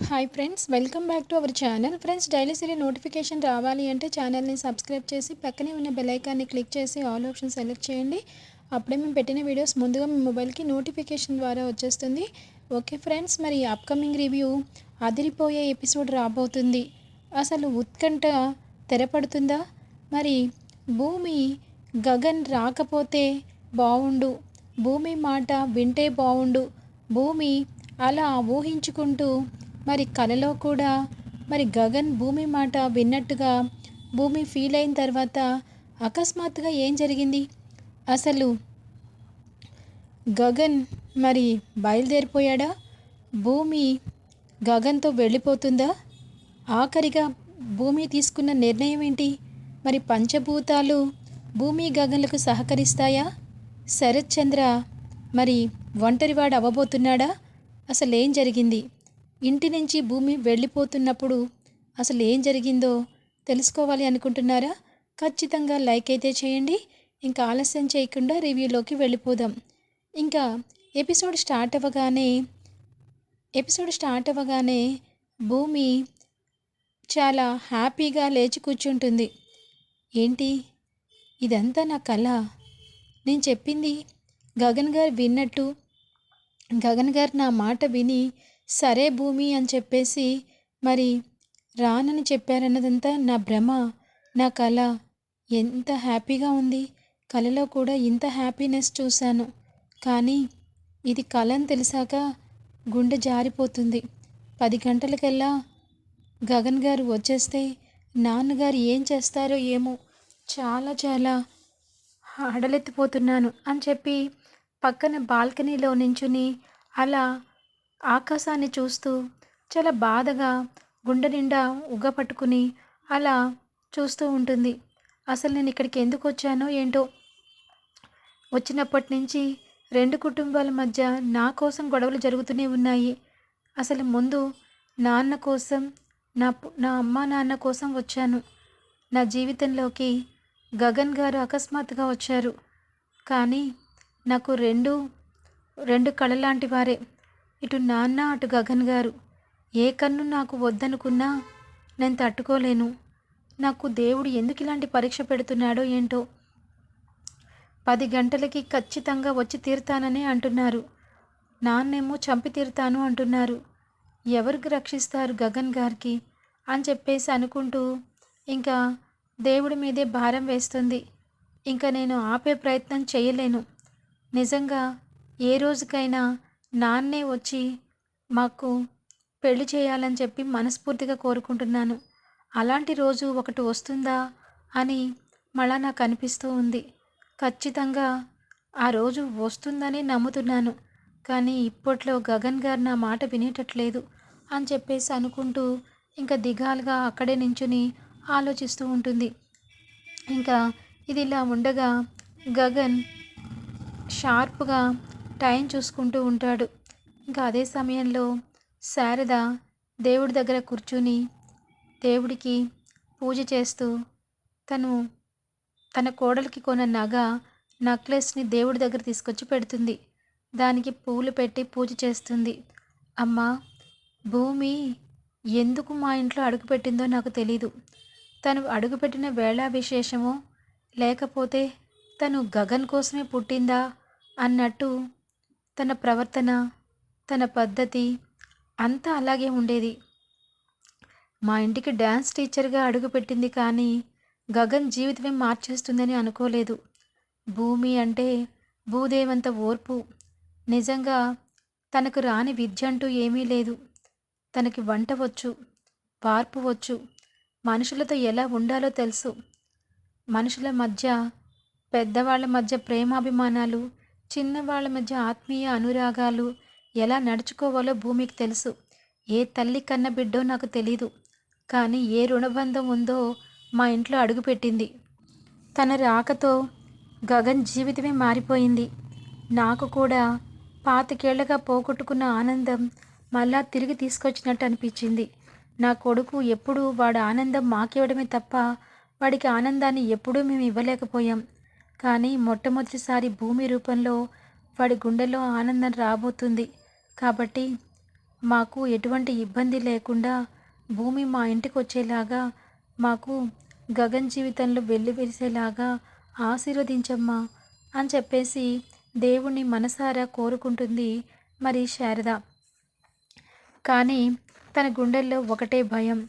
Hi friends welcome back to our channel friends daily serial notification రావాలి అంటే ఛానల్ని subscribe చేసి పక్కనే ఉన్న బెలైకాన్ని క్లిక్ చేసి ఆల్ ఆప్షన్ సెలెక్ట్ చేయండి. అప్పుడే మేము పెట్టిన వీడియోస్ ముందుగా మీ మొబైల్కి నోటిఫికేషన్ ద్వారా వచ్చేస్తుంది. ఓకే ఫ్రెండ్స్ మరి అప్కమింగ్ రివ్యూ అదిరిపోయే ఎపిసోడ్ రాబోతుంది. అసలు ఉత్కంఠ తెరపడుతుందా? మరి భూమి గగన్ రాకపోతే బావుండు. భూమి మాట వింటే బావుండు. భూమి అలా ఊహించుకుంటూ మరి కలలో కూడా మరి గగన్ భూమి మాట విన్నట్టుగా భూమి ఫీల్ అయిన తర్వాత అకస్మాత్తుగా ఏం జరిగింది? అసలు గగన్ మరి బయలుదేరిపోయాడా? భూమి గగన్తో వెళ్ళిపోతుందా? ఆఖరిగా భూమి తీసుకున్న నిర్ణయం ఏంటి? మరి పంచభూతాలు భూమి గగన్లకు సహకరిస్తాయా? శరత్ చంద్ర మరి ఒంటరివాడు అవ్వబోతున్నాడా? అసలు ఏం జరిగింది? ఇంటి నుంచి భూమి వెళ్ళిపోతున్నప్పుడు అసలు ఏం జరిగిందో తెలుసుకోవాలి అనుకుంటున్నారా? ఖచ్చితంగా లైక్ అయితే చేయండి. ఇంకా ఆలస్యం చేయకుండా రివ్యూలోకి వెళ్ళిపోదాం. ఇంకా ఎపిసోడ్ స్టార్ట్ అవ్వగానే ఎపిసోడ్ స్టార్ట్ అవ్వగానే భూమి చాలా హ్యాపీగా లేచి కూర్చుంటుంది. ఏంటి? ఇదంతా నా కళ నేను చెప్పింది గగన్ గారు విన్నట్టు గగన్ గారు నా మాట విని సరే భూమి అని చెప్పేసి మరి రానని చెప్పారన్నదంతా నా భ్రమ నా కళ ఎంత హ్యాపీగా ఉంది. కళలో కూడా ఇంత హ్యాపీనెస్ చూశాను. కానీ ఇది కళ అని తెలిసాక గుండె జారిపోతుంది. పది గంటలకల్లా గగన్ గారు వచ్చేస్తే నాన్నగారు ఏం చేస్తారో ఏమో చాలా చాలా హడలెత్తిపోతున్నాను అని చెప్పి పక్కన బాల్కనీలో నించుని అలా ఆకాశాన్ని చూస్తూ చాలా బాధగా గుండె నిండా ఉగ్గ పట్టుకుని అలా చూస్తూ ఉంటుంది. అసలు నేను ఇక్కడికి ఎందుకు వచ్చానో ఏంటో? వచ్చినప్పటి నుంచి రెండు కుటుంబాల మధ్య నా కోసం గొడవలు జరుగుతూనే ఉన్నాయి. అసలు ముందు నాన్న కోసం నా నా అమ్మ నాన్న కోసం వచ్చాను. నా జీవితంలోకి గగన్ గారు అకస్మాత్తుగా వచ్చారు. కానీ నాకు రెండు రెండు కళలాంటి వారే. ఇటు నాన్న అటు గగన్ గారు ఏ కన్ను నాకు వద్దనుకున్నా నేను తట్టుకోలేను. నాకు దేవుడు ఎందుకు ఇలాంటి పరీక్ష పెడుతున్నాడో ఏంటో. పది గంటలకి ఖచ్చితంగా వచ్చి తీరుతానని అంటున్నారు. నాన్నేమో చంపి తీరుతాను అంటున్నారు. ఎవరికి రక్షిస్తారు గగన్ గారికి అని చెప్పేసి అనుకుంటూ ఇంకా దేవుడి మీదే భారం వేస్తుంది. ఇంకా నేను ఆపే ప్రయత్నం చేయలేను. నిజంగా ఏ రోజుకైనా నాన్నే వచ్చి మాకు పెళ్ళి చేయాలని చెప్పి మనస్ఫూర్తిగా కోరుకుంటున్నాను. అలాంటి రోజు ఒకటి వస్తుందా అని మళ్ళా నాకు అనిపిస్తూ ఉంది. ఖచ్చితంగా ఆ రోజు వస్తుందని నమ్ముతున్నాను. కానీ ఇప్పట్లో గగన్ గారు నా మాట వినేటట్లేదు అని చెప్పేసి అనుకుంటూ ఇంకా దిగాలుగా అక్కడే నించుని ఆలోచిస్తూ ఉంటుంది. ఇంకా ఇది ఇలా ఉండగా గగన్ షార్ప్గా టైం చూసుకుంటూ ఉంటాడు. ఇంకా అదే సమయంలో శారద దేవుడి దగ్గర కూర్చుని దేవుడికి పూజ చేస్తూ తను తన కోడలికి కొన్న నగ నక్లెస్ని దేవుడి దగ్గర తీసుకొచ్చి పెడుతుంది. దానికి పూలు పెట్టి పూజ చేస్తుంది. అమ్మ భూమి ఎందుకు మా ఇంట్లో అడుగుపెట్టిందో నాకు తెలీదు. తను అడుగుపెట్టిన వేళా విశేషమో లేకపోతే తను గగన్ కోసమే పుట్టిందా అన్నట్టు తన ప్రవర్తన తన పద్ధతి అంతా అలాగే ఉండేది. మా ఇంటికి డ్యాన్స్ టీచర్గా అడుగుపెట్టింది కానీ గగన్ జీవితమే మార్చేస్తుందని అనుకోలేదు. భూమి అంటే భూదేవంత ఓర్పు. నిజంగా తనకు రాని విద్య అంటూ ఏమీ లేదు. తనకి వంట వచ్చు వార్పు వచ్చు మనుషులతో ఎలా ఉండాలో తెలుసు. మనుషుల మధ్య పెద్దవాళ్ళ మధ్య ప్రేమాభిమానాలు చిన్నవాళ్ళ మధ్య ఆత్మీయ అనురాగాలు ఎలా నడుచుకోవాలో భూమికి తెలుసు. ఏ తల్లి కన్న బిడ్డో నాకు తెలీదు. కానీ ఏ రుణబంధం ఉందో మా ఇంట్లో అడుగుపెట్టింది. తన రాకతో గగన్ జీవితమే మారిపోయింది. నాకు కూడా పాతికేళ్ళగా పోగొట్టుకున్న ఆనందం మళ్ళా తిరిగి తీసుకొచ్చినట్టు అనిపించింది. నా కొడుకు ఎప్పుడూ వాడు ఆనందం మాకివ్వడమే తప్ప వాడికి ఆనందాన్ని ఎప్పుడూ మేము ఇవ్వలేకపోయాం కానీ మొట్టమొదటిసారి భూమి రూపంలో వాడి గుండెలో ఆనందం రాబోతుంది. కాబట్టి మాకు ఎటువంటి ఇబ్బంది లేకుండా భూమి మా ఇంటికి వచ్చేలాగా మాకు గగన్ జీవితంలో వెళ్ళి వెలిసేలాగా ఆశీర్వదించమ్మా అని చెప్పేసి దేవుణ్ణి మనసారా కోరుకుంటుంది మరి శారద. కానీ తన గుండెల్లో ఒకటే భయం.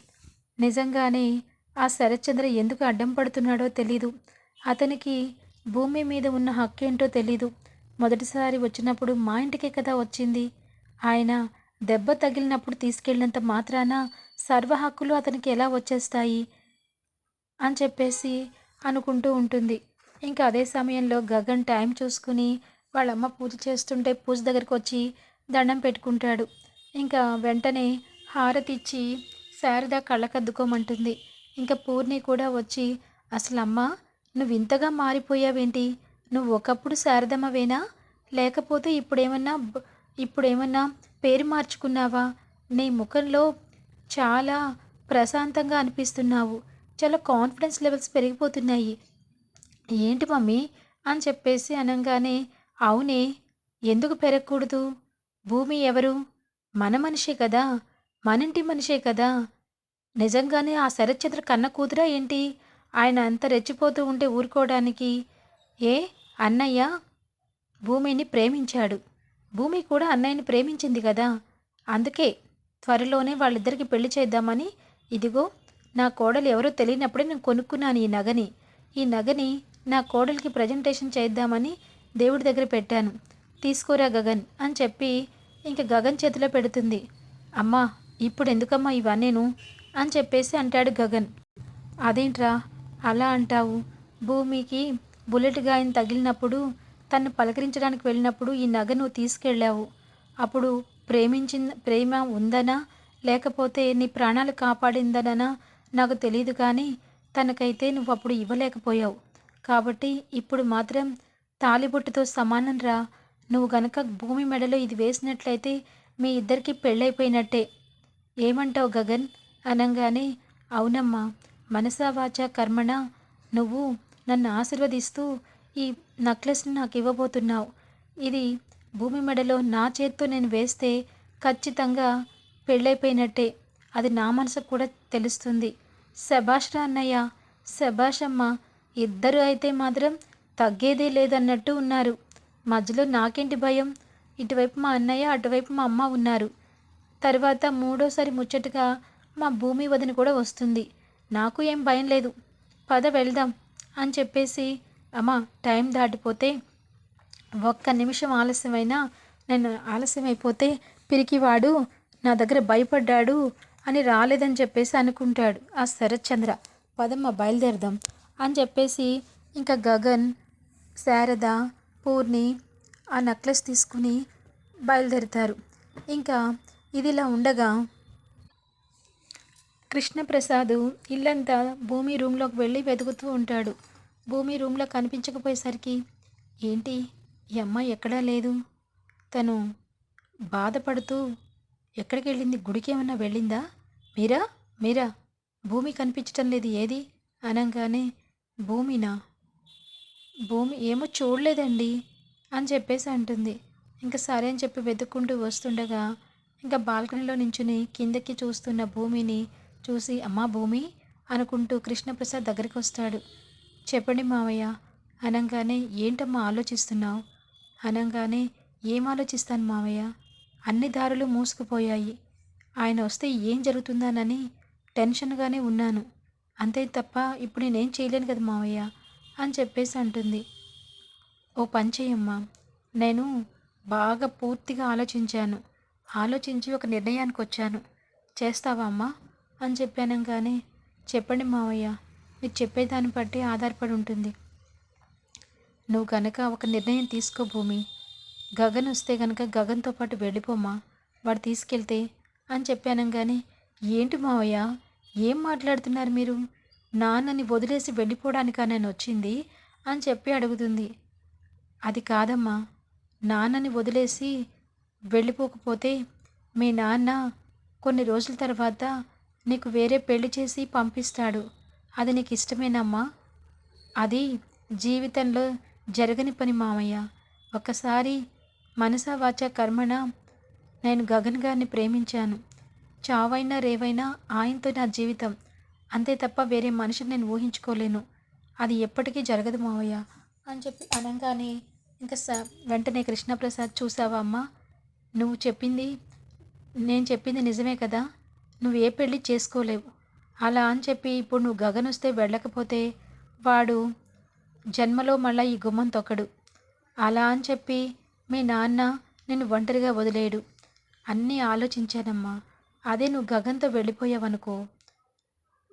నిజంగానే ఆ శరత్చంద్ర ఎందుకు అడ్డం పడుతున్నాడో తెలీదు. అతనికి భూమి మీద ఉన్న హక్కేంటో తెలీదు. మొదటిసారి వచ్చినప్పుడు మా ఇంటికే కదా వచ్చింది. ఆయన దెబ్బ తగిలినప్పుడు తీసుకెళ్ళినంత మాత్రాన సర్వ హక్కులు అతనికి ఎలా వచ్చేస్తాయి? అని చెప్పేసి అనుకుంటూ ఉంటుంది. ఇంకా అదే సమయంలో గగన్ టైం చూసుకుని వాళ్ళమ్మ పూజ చేస్తుంటే పూజ దగ్గరికి వచ్చి దండం పెట్టుకుంటాడు. ఇంకా వెంటనే హారతి ఇచ్చి శారద కళ్ళకద్దుకోమంటుంది. ఇంకా పూర్ణి కూడా వచ్చి అసలు అమ్మ నువ్వు ఇంతగా మారిపోయావేంటి? నువ్వు ఒకప్పుడు శారదమ్మవేనా? లేకపోతే ఇప్పుడేమన్నా ఇప్పుడేమన్నా పేరు మార్చుకున్నావా? నీ ముఖంలో చాలా ప్రశాంతంగా అనిపిస్తున్నావు. చాలా కాన్ఫిడెన్స్ లెవెల్స్ పెరిగిపోతున్నాయి. ఏంటి మమ్మీ? అని చెప్పేసి అనగానే అవునే ఎందుకు పెరగకూడదు? భూమి ఎవరు? మన మనిషే కదా? మనింటి మనిషే కదా? నిజంగానే ఆ శరత్చంద్ర కన్న కూతురా ఏంటి? ఆయన అంత రెచ్చిపోతూ ఉంటే ఊరుకోవడానికి? ఏ? అన్నయ్య భూమిని ప్రేమించాడు. భూమి కూడా అన్నయ్యని ప్రేమించింది కదా? అందుకే త్వరలోనే వాళ్ళిద్దరికి పెళ్ళి చేద్దామని ఇదిగో నా కోడలు ఎవరో తెలియనప్పుడే నేను కొనుక్కున్నాను ఈ నగని. ఈ నగని నా కోడలికి ప్రజెంటేషన్ చేద్దామని దేవుడి దగ్గర పెట్టాను. తీసుకోరా గగన్ అని చెప్పి ఇంక గగన్ చేతిలో పెడుతుంది. అమ్మా ఇప్పుడు ఎందుకమ్మా ఇవన్నీను? అని చెప్పేసి అంటాడు గగన్. అదేంట్రా? అలా అంటావు. భూమికి బుల్లెట్ గాయం తగిలినప్పుడు తను పలకరించడానికి వెళ్ళినప్పుడు ఈ నగ నువ్వు తీసుకెళ్ళావు. అప్పుడు ప్రేమించిన ప్రేమ ఉందనా? లేకపోతే నీ ప్రాణాలు కాపాడిందనా నాకు తెలియదు కానీ తనకైతే నువ్వు అప్పుడు ఇవ్వలేకపోయావు. కాబట్టి ఇప్పుడు మాత్రం తాలిబొట్టుతో సమానం రా. నువ్వు గనక భూమి మెడలో ఇది వేసినట్లయితే మీ ఇద్దరికి పెళ్ళైపోయినట్టే. ఏమంటావు గగన్? అనగానే అవునమ్మా. మనసావాచ కర్మణ నువ్వు నన్ను ఆశీర్వదిస్తూ ఈ నెక్లెస్ని నాకు ఇవ్వబోతున్నావు. ఇది భూమి మెడలో నా చేత్తో నేను వేస్తే ఖచ్చితంగా పెళ్ళైపోయినట్టే. అది నా మనసుకు కూడా తెలుస్తుంది. శభాష్ రా అన్నయ్య శభాష్ అమ్మ ఇద్దరు అయితే మాత్రం తగ్గేదే లేదన్నట్టు ఉన్నారు. మధ్యలో నాకేంటి భయం? ఇటువైపు మా అన్నయ్య అటువైపు మా అమ్మ ఉన్నారు. తర్వాత మూడోసారి ముచ్చటగా మా భూమి వదిన కూడా వస్తుంది. నాకు ఏం భయం లేదు. పద వెళ్దాం అని చెప్పేసి అమ్మ టైం దాటిపోతే ఒక్క నిమిషం ఆలస్యమైనా నేను ఆలస్యమైపోతే పిరికివాడు నా దగ్గర భయపడ్డాడు అని రాలేదని చెప్పేసి అనుకుంటాడు ఆ శరత్చంద్ర. పదమ్మ బయలుదేరదాం అని చెప్పేసి ఇంకా గగన్ శారద పూర్ణి ఆ నెక్లెస్ తీసుకుని బయలుదేరుతారు. ఇంకా ఇదిలా ఉండగా కృష్ణప్రసాద్ ఇల్లంతా భూమి రూమ్లోకి వెళ్ళి వెతుకుతూ ఉంటాడు. భూమి రూమ్లో కనిపించకపోయేసరికి ఏంటి? ఈ అమ్మాయి ఎక్కడా లేదు? తను బాధపడుతూ ఎక్కడికి వెళ్ళింది గుడికి ఏమన్నా వెళ్ళిందా? మీరా? మీరా? భూమి కనిపించటం లేదు ఏది? అనగానే భూమినా? భూమి ఏమో చూడలేదండి అని చెప్పేసి అంటుంది. ఇంకా సరే అని చెప్పి వెతుక్కుంటూ వస్తుండగా ఇంకా బాల్కనీలో నించుని కిందకి చూస్తున్న భూమిని చూసి అమ్మా భూమి! అనుకుంటూ కృష్ణప్రసాద్ దగ్గరికి వస్తాడు. చెప్పండి మావయ్య. అనగానే ఏంటమ్మా ఆలోచిస్తున్నావు? అనగానే ఏం ఆలోచిస్తాను మావయ్య? అన్ని దారులు మూసుకుపోయాయి. ఆయన వస్తే ఏం జరుగుతుందానని టెన్షన్గానే ఉన్నాను. అంతే తప్ప ఇప్పుడు నేనేం చేయలేను కదా మావయ్య? అని చెప్పేసి అంటుంది. ఓ పంచేయమ్మా నేను బాగా పూర్తిగా ఆలోచించాను. ఆలోచించి ఒక నిర్ణయానికి వచ్చాను చేస్తావా అమ్మా? అని చెప్పాను కానీ చెప్పండి మావయ్య మీరు చెప్పేదాన్ని బట్టి ఆధారపడి ఉంటుంది. నువ్వు కనుక ఒక నిర్ణయం తీసుకో భూమి గగన్ వస్తే కనుక గగన్తో పాటు వెళ్ళిపోమా వాడు తీసుకెళ్తే అని చెప్పాను కానీ ఏంటి మావయ్య ఏం మాట్లాడుతున్నారు మీరు? నాన్నని వదిలేసి వెళ్ళిపోవడానికా నేను వచ్చింది అని చెప్పి అడుగుతుంది. అది కాదమ్మా నాన్నని వదిలేసి వెళ్ళిపోకపోతే మీ నాన్న కొన్ని రోజుల తర్వాత నీకు వేరే పెళ్ళి చేసి పంపిస్తాడు. అది నీకు ఇష్టమేనమ్మా అది జీవితంలో జరగని పని మామయ్య. ఒకసారి మనసా వాచ కర్మణ నేను గగన్ గారిని ప్రేమించాను. చావైనా రేవైనా ఆయనతో నా జీవితం. అంతే తప్ప వేరే మనిషిని నేను ఊహించుకోలేను. అది ఎప్పటికీ జరగదు మావయ్య అని చెప్పి అనగానే ఇంకా స వెంటనే కృష్ణప్రసాద్ చూసావా అమ్మా? నువ్వు చెప్పింది నేను చెప్పింది నిజమే కదా? నువ్వు ఏ పెళ్ళి చేసుకోలేవు. అలా అని చెప్పి ఇప్పుడు నువ్వు గగన్ వస్తే వెళ్ళకపోతే వాడు జన్మలో మళ్ళీ ఈ గుమ్మం తొక్కడు. అలా అని చెప్పి మీ నాన్న నిన్ను ఒంటరిగా వదిలేయడు అన్నీ ఆలోచించానమ్మా. అదే నువ్వు గగన్తో వెళ్ళిపోయావనుకో.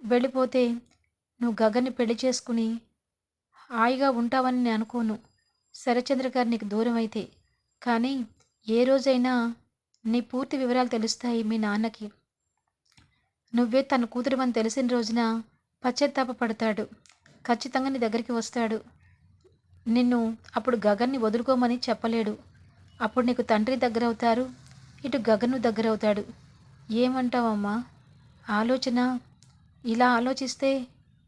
వెళ్ళిపోతే నువ్వు గగన్ని పెళ్ళి చేసుకుని హాయిగా ఉంటావని నేను అనుకోను. శరచంద్ర గారు నీకు దూరం అయితే. కానీ ఏ రోజైనా నీ పూర్తి వివరాలు తెలుస్తాయి మీ నాన్నకి. నువ్వే తన కూతురివని తెలిసిన రోజున పశ్చాత్తాపడతాడు ఖచ్చితంగా నీ దగ్గరికి వస్తాడు. నిన్ను అప్పుడు గగన్ని వదులుకోమని చెప్పలేడు. అప్పుడు నీకు తండ్రి దగ్గర అవుతారు ఇటు గగన్ను దగ్గర అవుతాడు ఏమంటావమ్మా? ఆలోచన? ఇలా ఆలోచిస్తే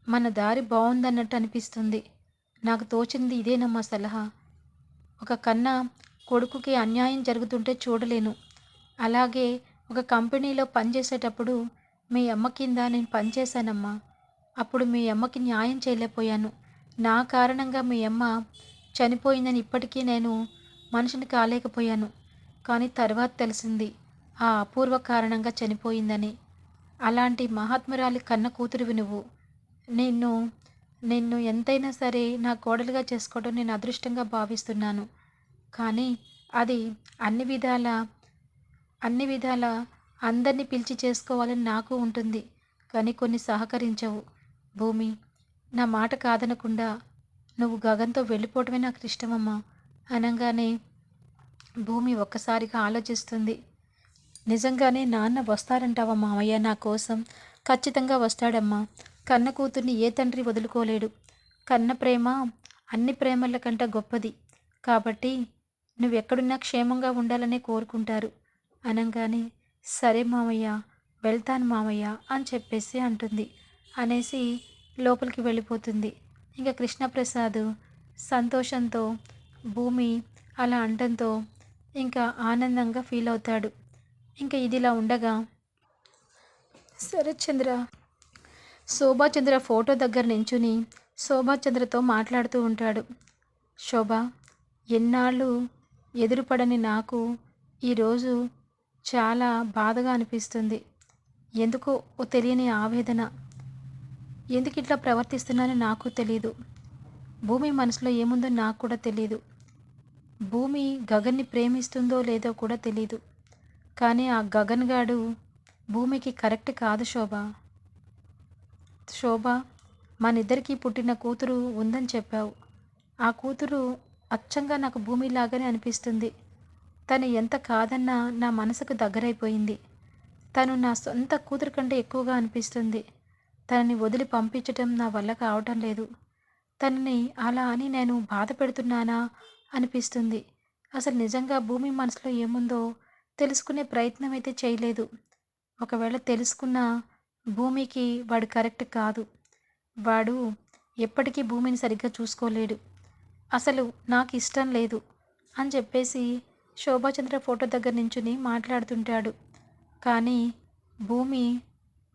మన దారి బాగుందన్నట్టు అనిపిస్తుంది. నాకు తోచింది ఇదేనమ్మా సలహా. ఒక కన్న కొడుకుకి అన్యాయం జరుగుతుంటే చూడలేను. అలాగే ఒక కంపెనీలో పనిచేసేటప్పుడు మీ అమ్మ కింద నేను పనిచేశానమ్మా అప్పుడు మీ అమ్మకి న్యాయం చేయలేకపోయాను. నా కారణంగా మీ అమ్మ చనిపోయిందని ఇప్పటికీ నేను మనిషిని కాలేకపోయాను. కానీ తర్వాత తెలిసింది ఆ అపూర్వ కారణంగా చనిపోయిందని. అలాంటి మహాత్మురాలి కన్న కూతురువి నువ్వు. నిన్ను నిన్ను ఎంతైనా సరే నా కోడలుగా చేసుకోవడం నేను అదృష్టంగా భావిస్తున్నాను. కానీ అది అన్ని విధాల అన్ని విధాల అందరినీ పిలిచి చేసుకోవాలని నాకు ఉంటుంది కానీ కొన్ని సహకరించవు. భూమి నా మాట కాదనకుండా నువ్వు గగన్తో వెళ్ళిపోవటమే నాకు ఇష్టమమ్మా అనగానే భూమి ఒక్కసారిగా ఆలోచిస్తుంది. నిజంగానే నాన్న వస్తారంటావా మామయ్య నా కోసం? ఖచ్చితంగా వస్తాడమ్మా. కన్న కూతుర్ని ఏ తండ్రి వదులుకోలేడు. కన్న ప్రేమ అన్ని ప్రేమల కంటే గొప్పది. కాబట్టి నువ్వెక్కడున్నా క్షేమంగా ఉండాలనే కోరుకుంటారు అనగానే సరే మామయ్య వెళ్తాను మామయ్య అని చెప్పేసి అంటుంది. అనేసి లోపలికి వెళ్ళిపోతుంది. ఇంకా కృష్ణప్రసాద్ సంతోషంతో భూమి అలా అంటంతో ఇంకా ఆనందంగా ఫీల్ అవుతాడు. ఇంకా ఇదిలా ఉండగా శరత్చంద్ర శోభాచంద్ర ఫోటో దగ్గర నించుని శోభాచంద్రతో మాట్లాడుతూ ఉంటాడు. శోభ ఎన్నాళ్ళు ఎదురుపడని నాకు ఈరోజు చాలా బాధగా అనిపిస్తుంది. ఎందుకో ఓ తెలియని ఆవేదన. ఎందుకు ఇట్లా ప్రవర్తిస్తున్నానో నాకు తెలియదు భూమి మనసులో ఏముందో నాకు కూడా తెలియదు భూమి గగన్ని ప్రేమిస్తుందో లేదో కూడా తెలియదు కానీ ఆ గగన్ గాడు భూమికి కరెక్ట్ కాదు శోభ. శోభ మనిద్దరికీ పుట్టిన కూతురు ఉందని చెప్పావు. ఆ కూతురు అచ్చంగా నాకు భూమిలాగానే అనిపిస్తుంది. తను ఎంత కాదన్నా నా మనసుకు దగ్గరైపోయింది. తను నా సొంత కూతురు కంటే ఎక్కువగా అనిపిస్తుంది. తనని వదిలి పంపించటం నా వల్ల కావటం లేదు. తనని అలా అని నేను బాధ పెడుతున్నానా అనిపిస్తుంది. అసలు నిజంగా భూమి మనసులో ఏముందో తెలుసుకునే ప్రయత్నం అయితే చేయలేదు. ఒకవేళ తెలుసుకున్న భూమికి వాడు కరెక్ట్ కాదు. వాడు ఎప్పటికీ భూమిని సరిగ్గా చూసుకోలేడు. అసలు నాకు ఇష్టం లేదు అని చెప్పేసి శోభాచంద్ర ఫోటో దగ్గర నుంచుని మాట్లాడుతుంటాడు. కానీ భూమి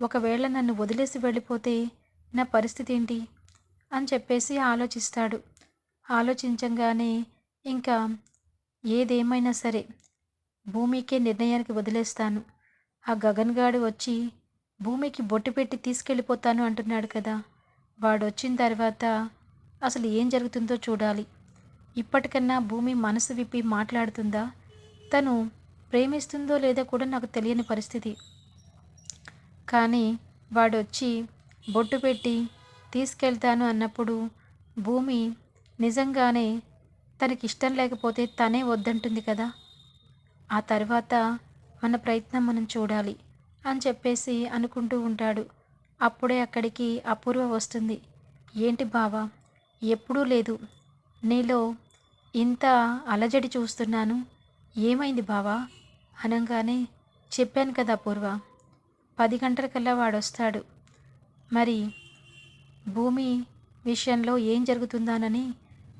ఒకవేళ నన్ను వదిలేసి వెళ్ళిపోతే నా పరిస్థితి ఏంటి అని చెప్పేసి ఆలోచిస్తాడు. ఆలోచించగానే ఇంకా ఏదేమైనా సరే భూమికే నిర్ణయానికి వదిలేస్తాను. ఆ గగన్ గాడు వచ్చి భూమికి బొట్టు పెట్టి తీసుకెళ్ళిపోతాను అంటున్నాడు కదా. వాడు వచ్చిన తర్వాత అసలు ఏం జరుగుతుందో చూడాలి. ఇప్పటికన్నా భూమి మనసు విప్పి మాట్లాడుతుందా? తను ప్రేమిస్తుందో లేదో కూడా నాకు తెలియని పరిస్థితి. కానీ వాడు వచ్చి బొట్టు పెట్టి తీసుకెళ్తాను అన్నప్పుడు భూమి నిజంగానే తనకి ఇష్టం లేకపోతే తనే వద్దంటుంది కదా? ఆ తర్వాత మన ప్రయత్నం మనం చూడాలి అని చెప్పేసి అనుకుంటూ ఉంటాడు. అప్పుడే అక్కడికి అపూర్వ వస్తుంది. ఏంటి బావా? ఎప్పుడూ లేదు. నీలో ఇంత అలజడి చూస్తున్నాను? ఏమైంది బావా? అనగానే చెప్పాను కదా పూర్వ పది గంటలకల్లా వాడొస్తాడు. మరి భూమి విషయంలో ఏం జరుగుతుందానని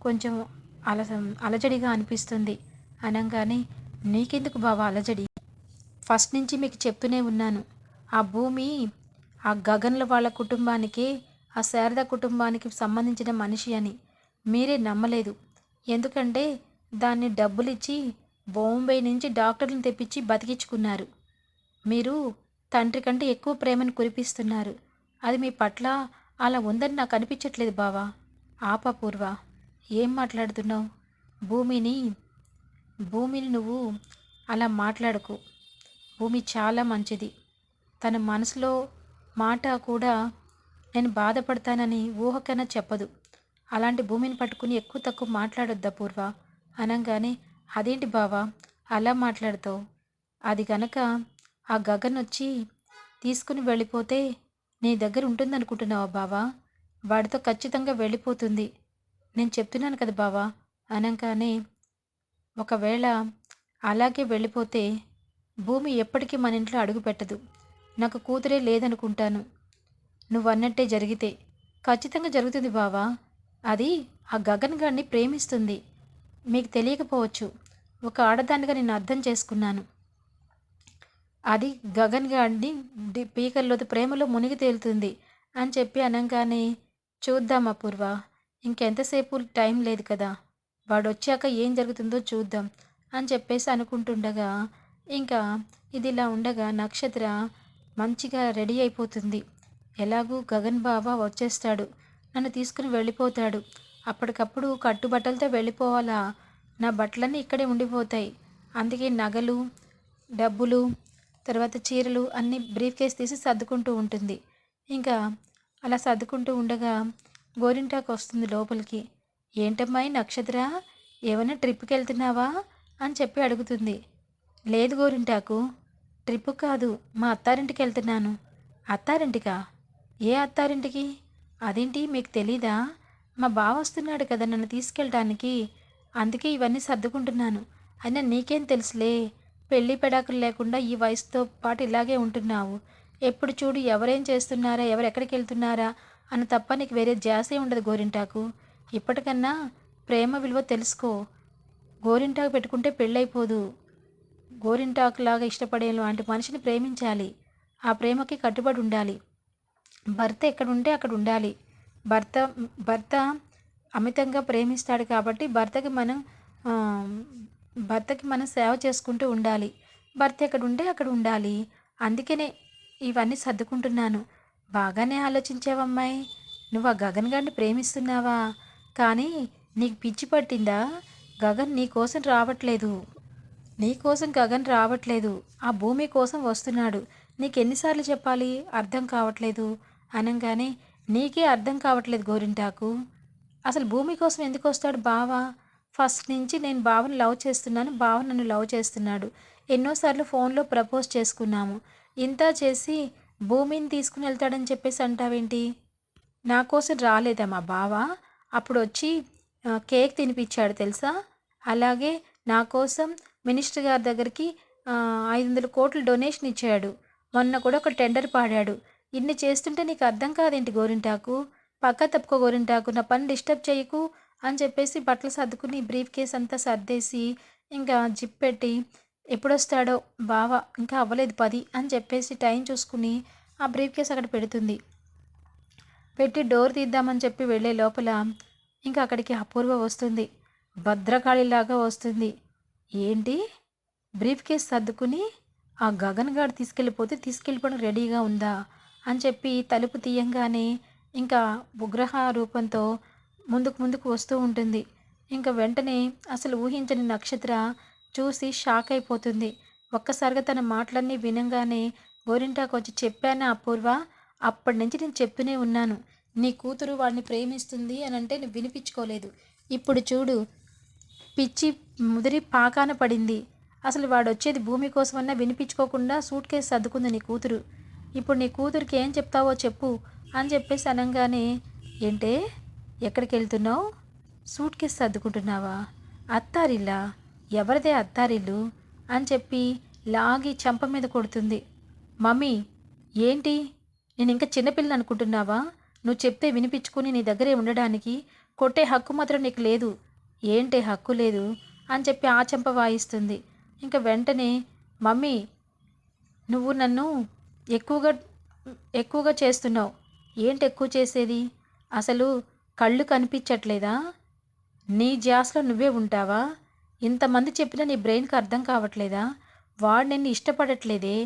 కొంచెం అల అలజడిగా అనిపిస్తుంది. అనగానే నీకెందుకు బావా అలజడి? ఫస్ట్ నుంచి మీకు చెప్తూనే ఉన్నాను. ఆ భూమి ఆ గగన్ల వాళ్ళ కుటుంబానికి ఆ శారద కుటుంబానికి సంబంధించిన మనిషి అని. మీరే నమ్మలేదు. ఎందుకంటే దాన్ని డబ్బులు ఇచ్చి బాంబే నుంచి డాక్టర్లను తెప్పించి బతికించుకున్నారు మీరు తండ్రి కంటే ఎక్కువ ప్రేమను కురిపిస్తున్నారు. అది మీ పట్ల అలా ఉందని నాకు అనిపించట్లేదు బావా. ఆపపూర్వ ఏం మాట్లాడుతున్నావు? భూమిని భూమిని నువ్వు అలా మాట్లాడకు. భూమి చాలా మంచిది. తన మనసులో మాట కూడా నేను బాధపడతానని ఊహకైనా చెప్పదు. అలాంటి భూమిని పట్టుకుని ఎక్కువ తక్కువ మాట్లాడొద్దా పూర్వ? అనగానే అదేంటి బావా? అలా మాట్లాడతావు? అది గనక ఆ గగన్ వచ్చి తీసుకుని వెళ్ళిపోతే నీ దగ్గర ఉంటుందనుకుంటున్నావా బావా? వాడితో ఖచ్చితంగా వెళ్ళిపోతుంది. నేను చెప్తున్నాను కదా బావా అనగానే ఒకవేళ అలాగే వెళ్ళిపోతే భూమి ఎప్పటికీ మన ఇంట్లో అడుగు పెట్టదు. నాకు కూతురే లేదనుకుంటాను. నువ్వు అన్నట్టే జరిగితే. ఖచ్చితంగా జరుగుతుంది బావా. అది ఆ గగన్ గారిని ప్రేమిస్తుంది. మీకు తెలియకపోవచ్చు. ఒక ఆడదానిగా నేను అర్థం చేసుకున్నాను. అది గగన్ గారిని పీకల్లోది ప్రేమలో మునిగి తేలుతుంది అని చెప్పి అనగానే చూద్దాం అపూర్వ ఇంకెంతసేపు టైం లేదు కదా వాడు వచ్చాక ఏం జరుగుతుందో చూద్దాం అని చెప్పేసి అనుకుంటుండగా ఇంకా ఇది ఇలా ఉండగా నక్షత్ర మంచిగా రెడీ అయిపోతుంది. ఎలాగూ గగన్ బాబా వచ్చేస్తాడు. నన్ను తీసుకుని వెళ్ళిపోతాడు. అప్పటికప్పుడు కట్టుబట్టలతో వెళ్ళిపోవాలా? నా బట్టలన్నీ ఇక్కడే ఉండిపోతాయి. అందుకే నగలు డబ్బులు తర్వాత చీరలు అన్నీ బ్రీఫ్ కేస్ తీసి సర్దుకుంటూ ఉంటుంది. ఇంకా అలా సర్దుకుంటూ ఉండగా గోరింటాకు వస్తుంది లోపలికి. ఏంటమ్మాయి నక్షత్ర ఏమైనా ట్రిప్కి వెళ్తున్నావా? అని చెప్పి అడుగుతుంది. లేదు గోరింటాకు. ట్రిప్ కాదు మా అత్తారింటికి వెళ్తున్నాను. అత్తారింటికా? ఏ అత్తారింటికి? అదేంటి మీకు తెలీదా? మా బావ వస్తున్నాడు కదా నన్ను తీసుకెళ్ళడానికి అందుకే ఇవన్నీ సర్దుకుంటున్నాను. అయినా నీకేం తెలుసులే? పెళ్ళి పెడాకులు లేకుండా ఈ వయసుతో పాటు ఇలాగే ఉంటున్నావు. ఎప్పుడు చూడు ఎవరేం చేస్తున్నారా ఎవరు ఎక్కడికి వెళ్తున్నారా అని తప్ప నీకు వేరే జాసే ఉండదు గోరింటాకు. ఇప్పటికన్నా ప్రేమ విలువ తెలుసుకో. గోరింటాకు పెట్టుకుంటే పెళ్ళైపోదు. గోరింటాకు లాగా ఇష్టపడే లాంటి మనిషిని ప్రేమించాలి. ఆ ప్రేమకి కట్టుబడి ఉండాలి. భర్త ఎక్కడ ఉంటే అక్కడ ఉండాలి భర్త భర్త అమితంగా ప్రేమిస్తాడు కాబట్టి భర్తకి మనం భర్తకి మనం సేవ చేసుకుంటూ ఉండాలి. భర్త ఎక్కడ ఉంటే అక్కడ ఉండాలి. అందుకనే ఇవన్నీ సర్దుకుంటున్నాను. బాగానే ఆలోచించావమ్మాయి నువ్వు ఆ గగన్ గారిని ప్రేమిస్తున్నావా? కానీ నీకు పిచ్చి పట్టిందా? గగన్ నీ కోసం రావట్లేదు. నీ కోసం గగన్ రావట్లేదు. ఆ భూమి కోసం వస్తున్నాడు. నీకు ఎన్నిసార్లు చెప్పాలి? అర్థం కావట్లేదు. అనగానే నీకే అర్థం కావట్లేదు గోరింటాకు. అసలు భూమి కోసం ఎందుకు వస్తాడు బావా? ఫస్ట్ నుంచి నేను బావని లవ్ చేస్తున్నాను బావ నన్ను లవ్ చేస్తున్నాడు. ఎన్నోసార్లు ఫోన్లో ప్రపోజ్ చేసుకున్నాము. ఇంత చేసి భూమిని తీసుకుని వెళ్తాడని చెప్పేసి అంటావేంటి? నా కోసం రాలేదా మా బావ? అప్పుడు వచ్చి కేక్ తినిపించాడు తెలుసా? అలాగే నా కోసం మినిస్టర్ గారి దగ్గరికి ఐదు వందల కోట్లు డొనేషన్ ఇచ్చాడు. మొన్న కూడా ఒక టెండర్ పాడాడు. ఇన్ని చేస్తుంటే నీకు అర్థం కాదేంటి గోరింటాకు? పక్క తప్పుకో గోరింటాకు నా పని డిస్టర్బ్ చేయకు అని చెప్పేసి బట్టలు సర్దుకుని బ్రీఫ్ కేస్ అంతా సర్దేసి ఇంకా జిప్ పెట్టి ఎప్పుడొస్తాడో బావా ఇంకా అవ్వలేదు పది అని చెప్పేసి టైం చూసుకుని ఆ బ్రీఫ్ కేస్ అక్కడ పెడుతుంది. పెట్టి డోర్ తీద్దామని చెప్పి వెళ్ళే లోపల ఇంకా అక్కడికి అపూర్వ వస్తుంది. భద్రకాళిలాగా వస్తుంది. ఏంటి? బ్రీఫ్ కేస్ సర్దుకుని ఆ గగన్ గారు తీసుకెళ్ళిపోతే తీసుకెళ్ళిపోవడం రెడీగా ఉందా? అని చెప్పి తలుపు తీయంగానే ఇంకా ఉగ్రహ రూపంతో ముందుకు ముందుకు వస్తూ ఉంటుంది. ఇంకా వెంటనే అసలు ఊహించని నక్షత్ర చూసి షాక్ అయిపోతుంది. ఒక్కసారిగా తన మాటలన్నీ వినంగానే గోరింటాకు వచ్చి చెప్పానా అపూర్వ? అప్పటి నుంచి నేను చెప్తూనే ఉన్నాను. నీ కూతురు వాడిని ప్రేమిస్తుంది అని అంటే నువ్వు వినిపించుకోలేదు. ఇప్పుడు చూడు పిచ్చి ముదిరి పాకాన పడింది. అసలు వాడు వచ్చేది భూమి కోసమన్నా వినిపించుకోకుండా సూట్ కేసు సర్దుకుంది నీ కూతురు. ఇప్పుడు నీ కూతురికి ఏం చెప్తావో చెప్పు అని చెప్పేసి అనగానే ఏంటే? ఎక్కడికి వెళ్తున్నావు సూట్ కేసు సర్దుకుంటున్నావా? అత్తారిల్లా? ఎవరిదే అత్తారిల్లు? అని చెప్పి లాగి చంప మీద కొడుతుంది. మమ్మీ ఏంటి? నేను ఇంకా చిన్నపిల్లని అనుకుంటున్నావా నువ్వు చెప్తే వినిపించుకుని నీ దగ్గరే ఉండడానికి కొట్టే హక్కు మాత్రం నీకు లేదు. ఏంటే హక్కు లేదు? అని చెప్పి ఆ చెంప వాయిస్తుంది. ఇంకా వెంటనే మమ్మీ నువ్వు నన్ను ఎక్కువగా ఎక్కువగా చేస్తున్నావు. ఏంటి ఎక్కువ చేసేది? అసలు కళ్ళు కనిపించట్లేదా? నీ జాస్లో నువ్వే ఉంటావా? ఇంతమంది చెప్పినా నీ బ్రెయిన్కి అర్థం కావట్లేదా? వాడు నిన్ను ఇష్టపడట్లేదే.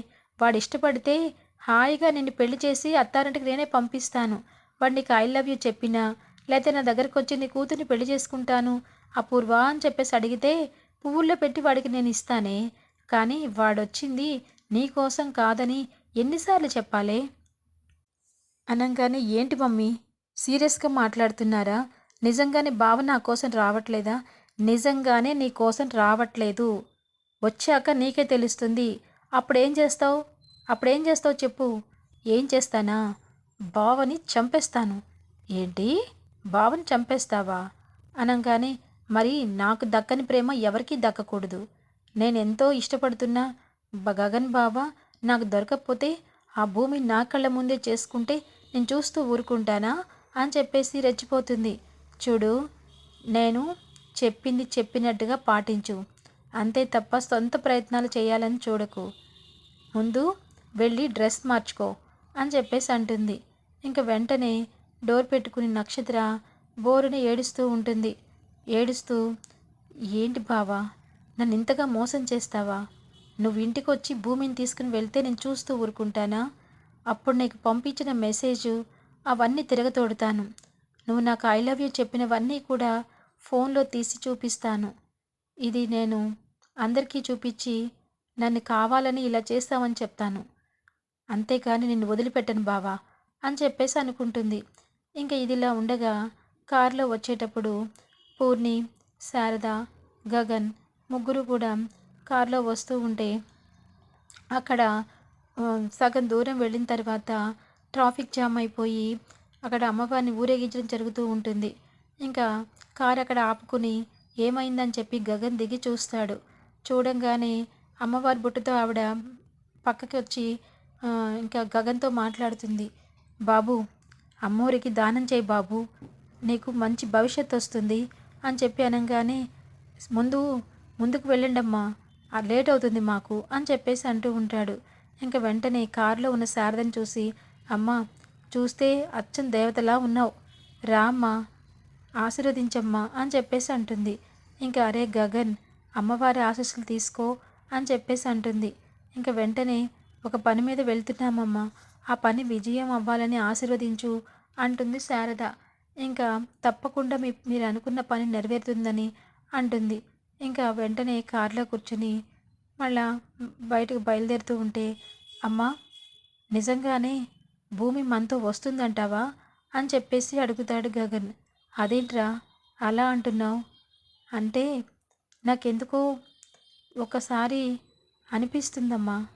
వాడు ఇష్టపడితే హాయిగా నిన్ను పెళ్ళి చేసి అత్తారింటికి నేనే పంపిస్తాను. వాడు నీకు ఐ లవ్ యూ చెప్పినా లేకపోతే నా దగ్గరకు వచ్చి నీ కూతుర్ని పెళ్ళి చేసుకుంటాను అపూర్వ అని చెప్పేసి అడిగితే పువ్వుల్లో పెట్టి వాడికి నేను ఇస్తానే. కానీ వాడొచ్చింది నీ కోసం కాదని ఎన్నిసార్లు చెప్పాలే? అనగానే ఏంటి మమ్మీ? సీరియస్గా మాట్లాడుతున్నారా? నిజంగానే బావ నా కోసం రావట్లేదా? నిజంగానే నీ కోసం రావట్లేదు. వచ్చాక నీకే తెలుస్తుంది. అప్పుడేం చేస్తావు? అప్పుడేం చేస్తావు చెప్పు. ఏం చేస్తానా? బావని చంపేస్తాను. ఏంటి? బావని చంపేస్తావా? అనగానే మరి నాకు దక్కని ప్రేమ ఎవరికీ దక్కకూడదు. నేను ఎంతో ఇష్టపడుతున్నా గగన్ బావ నాకు దొరకకపోతే ఆ భూమి నా కళ్ళ ముందే చేసుకుంటే నేను చూస్తూ ఊరుకుంటానా? అని చెప్పేసి రెచ్చిపోతుంది. చూడు నేను చెప్పింది చెప్పినట్టుగా పాటించు. అంతే తప్ప సొంత ప్రయత్నాలు చేయాలని చూడకు. ముందు వెళ్ళి డ్రెస్ మార్చుకో అని చెప్పేసి అంటుంది. ఇంక వెంటనే డోర్ పెట్టుకుని నక్షత్ర బోరుని ఏడుస్తూ ఉంటుంది. ఏడుస్తూ ఏంటి బావా నన్ను ఇంతగా మోసం చేస్తావా? నువ్వు ఇంటికి వచ్చి భూమిని తీసుకుని వెళ్తే నేను చూస్తూ ఊరుకుంటానా? అప్పుడు నీకు పంపించిన మెసేజ్ అవన్నీ తిరగతోడుతాను. నువ్వు నాకు ఐ లవ్ యూ చెప్పినవన్నీ కూడా ఫోన్లో తీసి చూపిస్తాను. ఇది నేను అందరికీ చూపించి నన్ను కావాలని ఇలా చేస్తామని చెప్తాను. అంతేకాని నిన్ను వదిలిపెట్టను బావా అని చెప్పేసి అనుకుంటుంది. ఇంకా ఇదిలా ఉండగా కారులో వచ్చేటప్పుడు పూర్ణి శారద గగన్ ముగ్గురు కూడా కారులో వస్తూ ఉంటే అక్కడ సగం దూరం వెళ్ళిన తర్వాత ట్రాఫిక్ జామ్ అయిపోయి అక్కడ అమ్మవారిని ఊరేగించడం జరుగుతూ ఉంటుంది. ఇంకా కారు అక్కడ ఆపుకుని ఏమైందని చెప్పి గగన్ దిగి చూస్తాడు. చూడంగానే అమ్మవారి బుట్టతో ఆవిడ పక్కకి వచ్చి ఇంకా గగన్తో మాట్లాడుతుంది. బాబు అమ్మోరికి దానం చేయి బాబు. నీకు మంచి భవిష్యత్తు వస్తుంది అని చెప్పి అనగానే ముందు ముందుకు వెళ్ళండమ్మా. లేట్ అవుతుంది మాకు అని చెప్పేసి అంటూ ఉంటాడు. ఇంకా వెంటనే కారులో ఉన్న శారదని చూసి అమ్మ చూస్తే అచ్చం దేవతలా ఉన్నావు. రా ఆశీర్వదించమ్మా అని చెప్పేసి అంటుంది. ఇంకా అరే గగన్ అమ్మవారి ఆశీస్సులు తీసుకో అని చెప్పేసి అంటుంది. ఇంకా వెంటనే ఒక పని మీద వెళ్తున్నామమ్మా. ఆ పని విజయం అవ్వాలని ఆశీర్వదించు అంటుంది శారద. ఇంకా తప్పకుండా మీ మీరు అనుకున్న పని నెరవేరుతుందని అంటుంది. ఇంకా వెంటనే కారులో కూర్చుని మళ్ళా బయటకు బయలుదేరుతూ ఉంటే అమ్మా నిజంగానే భూమి మనతో వస్తుందంటావా? అని చెప్పేసి అడుగుతాడు గగన్. అదేంట్రా అలా అంటున్నావు? అంటే నాకెందుకో ఒకసారి అనిపిస్తుందమ్మా.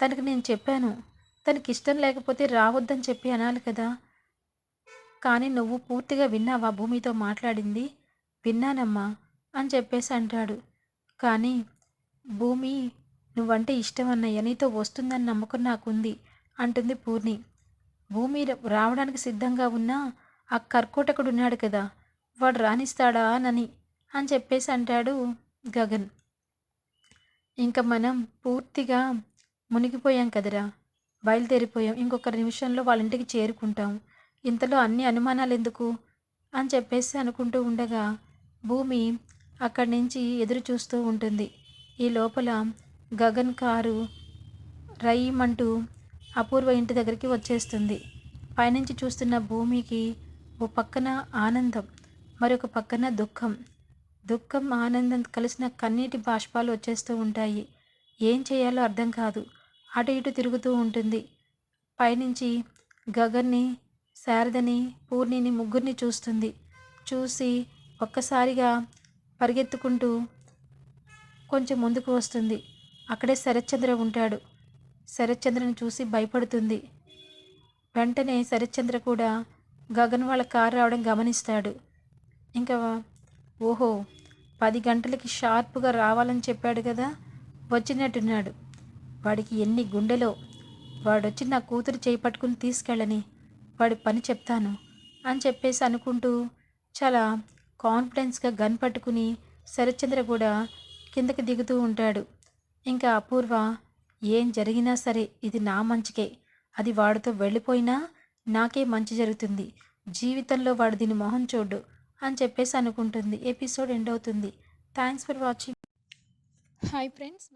తనకి నేను చెప్పాను. తనకి ఇష్టం లేకపోతే రావద్దని చెప్పి అనాలి కదా. కానీ నువ్వు పూర్తిగా విన్నావా భూమితో మాట్లాడింది? విన్నానమ్మా. అని చెప్పేసి అంటాడు. కానీ భూమి నువ్వంటే ఇష్టం అన్నయ్య నీతో వస్తుందని నమ్మకం నాకుంది అంటుంది పూర్ణి. భూమి రావడానికి సిద్ధంగా ఉన్నా ఆ కర్కోటకుడు ఉన్నాడు కదా వాడు రాణిస్తాడా అని అని చెప్పేసి అంటాడు గగన్. ఇంకా మనం పూర్తిగా మునిగిపోయాం కదరా బయలుదేరిపోయాం. ఇంకొక నిమిషంలో వాళ్ళ ఇంటికి చేరుకుంటాం. ఇంతలో అన్ని అనుమానాలు ఎందుకు అని చెప్పేసి అనుకుంటూ ఉండగా భూమి అక్కడి నుంచి ఎదురు చూస్తూ ఉంటుంది. ఈ లోపల గగన్ కారు రయ్యమంటూ అపూర్వ ఇంటి దగ్గరికి వచ్చేస్తుంది. పైనుంచి చూస్తున్న భూమికి ఓ పక్కన ఆనందం మరొక పక్కన దుఃఖం. దుఃఖం ఆనందం కలిసిన కన్నీటి బాష్పాలు వచ్చేస్తూ ఉంటాయి. ఏం చేయాలో అర్థం కాదు. అటు ఇటు తిరుగుతూ ఉంటుంది. పైనుంచి గగన్ని శారదని పూర్ణిని ముగ్గురిని చూస్తుంది. చూసి ఒక్కసారిగా పరిగెత్తుకుంటూ కొంచెం ముందుకు వస్తుంది. అక్కడే శరత్చంద్ర ఉంటాడు. శరత్చంద్రని చూసి భయపడుతుంది. వెంటనే శరత్చంద్ర కూడా గగన్ వాళ్ళ కారు రావడం గమనిస్తాడు. ఇంకా ఓహో పది గంటలకి షార్ప్గా రావాలని చెప్పాడు కదా? వచ్చినట్టున్నాడు. వాడికి ఎన్ని గుండెలో? వాడొచ్చి నా కూతురు చేయి పట్టుకుని తీసుకెళ్ళని. వాడి పని చెప్తాను అని చెప్పేసి అనుకుంటూ చాలా కాన్ఫిడెన్స్గా గన్ పట్టుకుని శరత్చంద్ర కూడా కిందకి దిగుతూ ఉంటాడు. ఇంకా అపూర్వ ఏం జరిగినా సరే ఇది నా మంచికే. అది వాడితో వెళ్ళిపోయినా నాకే మంచి జరుగుతుంది. జీవితంలో వాడు దీని మొహం చూడు అని చెప్పేసి అనుకుంటుంది. ఎపిసోడ్ ఎండ్ అవుతుంది. Thanks for watching hi friends